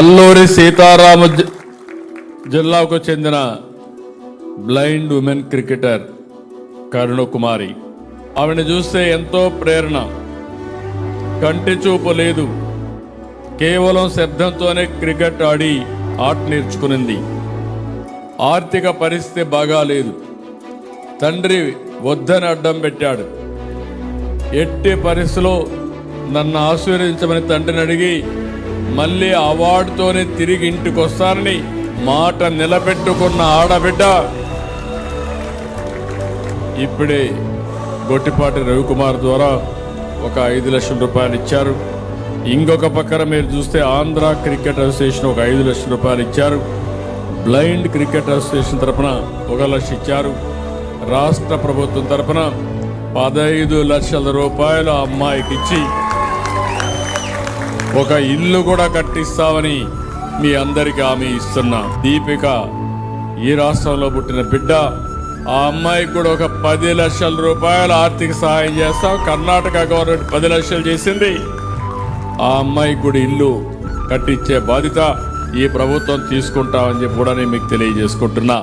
Alluri Sitarama G- జిల్లాకు చెందిన blind women cricketer Karunakumari ఆవిడని చూస్తే ఎంతో ప్రేరణ. కంటి చూపు లేదు. కేవలం శబ్దంతోనే క్రికెట్ ఆడి ఆట నేర్చుకునింది. ఆర్థిక పరిస్థితి బాగాలేదు తండ్రి వద్దని అడ్డం పెట్టాడు. ఎట్టి పరిస్థితిలో నన్ను ఆశీర్వదించమని తండ్రిని అడిగి మళ్ళీ అవార్డుతోనే తిరిగి ఇంటికి వస్తానని మాట నిలబెట్టుకున్న ఆడబిడ్డ. ఇప్పుడే గొట్టిపాటి రవికుమార్ ద్వారా ఒక ఐదు లక్షల రూపాయలు ఇచ్చారు. ఇంకొక పక్కన మీరు చూస్తే ఆంధ్ర క్రికెట్ అసోసియేషన్ ఒక ఐదు లక్షల రూపాయలు ఇచ్చారు. బ్లైండ్ క్రికెట్ అసోసియేషన్ తరపున ఒక లక్ష ఇచ్చారు. రాష్ట్ర ప్రభుత్వం తరపున పదహైదు లక్షల రూపాయలు అమ్మాయికి ఇచ్చి ఒక ఇల్లు కూడా కట్టిస్తామని మీ అందరికీ హామీ ఇస్తున్నా. దీపిక ఈ రాష్ట్రంలో పుట్టిన బిడ్డ ఆ అమ్మాయికి కూడా ఒక పది లక్షల రూపాయల ఆర్థిక సహాయం చేస్తాం. కర్ణాటక గవర్నమెంట్ పది లక్షలు చేసింది. ఆ అమ్మాయికి కూడా ఇల్లు కట్టించే బాధ్యత ఈ ప్రభుత్వం తీసుకుంటామని చెప్పి కూడా నేను మీకు తెలియజేసుకుంటున్నా.